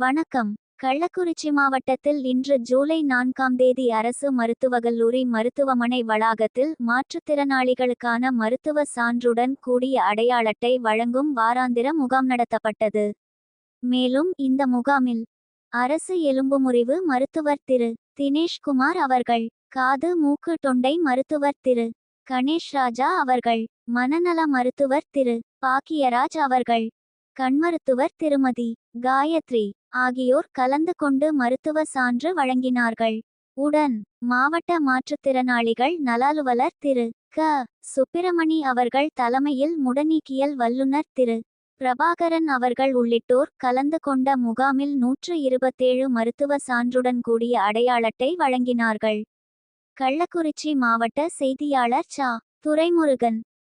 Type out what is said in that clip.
வணக்கம். கள்ளக்குறிச்சி மாவட்டத்தில் இன்று ஜூலை நான்காம் தேதி அரசு மருத்துவக்கல்லூரி மருத்துவமனை வளாகத்தில் மாற்றுத்திறனாளிகளுக்கான மருத்துவ சான்றுடன் கூடிய அடையாள அட்டை வழங்கும் வாராந்திர முகாம் நடத்தப்பட்டது. மேலும் இந்த முகாமில் அரசு எலும்பு முறிவு மருத்துவர் திரு. தினேஷ்குமார் அவர்கள் காது மூக்கு தொண்டை மருத்துவர் திரு. கணேஷ் ராஜா அவர்கள் மனநல மருத்துவர் திரு. பாக்கியராஜ் அவர்கள் கண் மருத்துவர் திருமதி காயத்ரி ஆகியோர் கலந்து கொண்டு மருத்துவ சான்று வழங்கினார்கள். உடன் மாவட்ட மாற்றுத்திறனாளிகள் நலாலுவலர் திரு. க. சுப்பிரமணி அவர்கள் தலைமையில் முடநீக்கியல் வல்லுநர் திரு. பிரபாகரன் அவர்கள் உள்ளிட்டோர் கலந்து கொண்ட முகாமில் நூற்று இருபத்தேழு மருத்துவ சான்றுடன் கூடிய அடையாளத்தை வழங்கினார்கள். கள்ளக்குறிச்சி மாவட்ட செய்தியாளர் சா. துரைமுருகன்